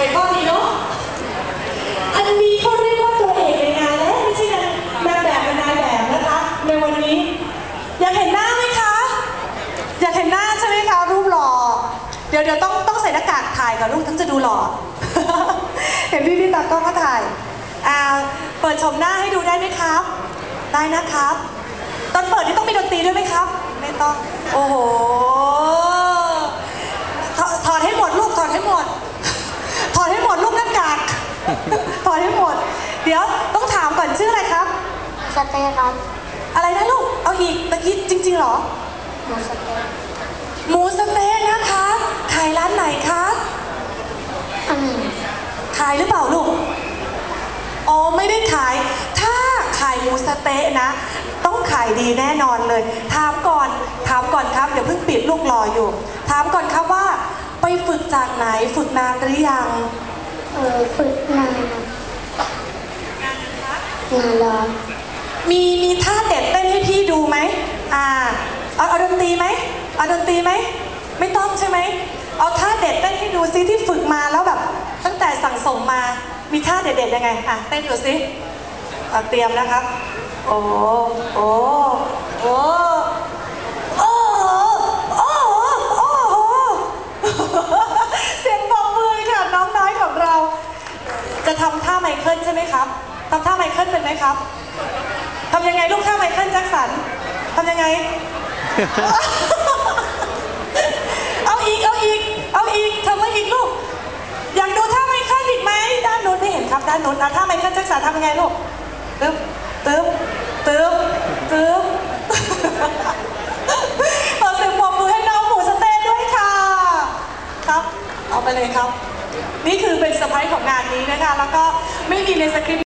ในข้อนี้เนาะ อันนี้เขาเรียกว่าตัวเอกในงานและไม่ใช่นางแบบเป็นนางแบบนะคะ ในวันนี้ อยากเห็นหน้าไหมคะ อยากเห็นหน้าใช่ไหมคะรูปหล่อ เดี๋ยวเดี๋ยวต้องต้องใส่หน้ากากถ่ายก่อนลูกทั้งจะดูหล่อ เห็นพี่พี่ตากล้องก็ถ่ายอ่าเปิดชมหน้าให้ดูได้ไหมครับ ได้นะครับ ตอนเปิดนี่ต้องมีดนตรีด้วยไหมครับ ไม่ต้อง โอ้โห เดี๋ยวต้องถามก่อนชื่ออะไรครับ สเต๊กครับอะไรนะลูก เอาอีกเมื่อกี้จริงๆเหรอ หมูสเต๊กหมูสะเต๊ะนะคะขายร้านไหนคะอันหนึ่งขายหรือเปล่าลูกอ๋อไม่ได้ขาย ถ้าขายหมูสะเต๊ะนะ ต้องขายดีแน่นอนเลย ถามก่อนถามก่อนครับเดี๋ยวเพิ่งปิดลูกรออยู่ ถามก่อนครับว่า ไปฝึกจากไหนฝึกนานหรือยัง เออฝึกนานนาน แล้วมีมีท่าเด็ดเต้นให้พี่ดูไหมอ่าเอาเอาดนตรีไหมเอาดนตรีไหมไม่ต้องใช่ไหมเอาท่าเด็ดเต้นให้ดูซิที่ฝึกมาแล้วแบบ ตั้งแต่สั่งสมมามีท่าเด็ดๆยังไงอะเต้นดูซิเอาเตรียมนะครับ โอ้โอ้โอ้โอ้โอ้โอ้เสียงบอกมือค่ะน้องน้อยของเรา จะทำท่าไมเคิลใช่ไหมครับ ทำท่าไมเคิลเป็นไหมครับทำยังไงลูกท่าไมเคิลแจ็คสันทำยังไง เอาอีก เอาอีก เอาอีกทำมาอีกลูก อยากดูท่าไมเคิลอีกไหมด้านนู้นไม่เห็นครับด้านนู้นอะท่าไมเคิลแจ็คสันทำยังไงลูกตึ๊บตึ๊บตึ๊บตึ๊บขอเสียงปรบมือให้น้องหมูสะเต๊ะด้วยค่ะ ครับ เอาไปเลยครับ นี่คือเป็นเซอร์ไพรส์ของงานนี้นะคะ แล้วก็ไม่มีในสคริปต์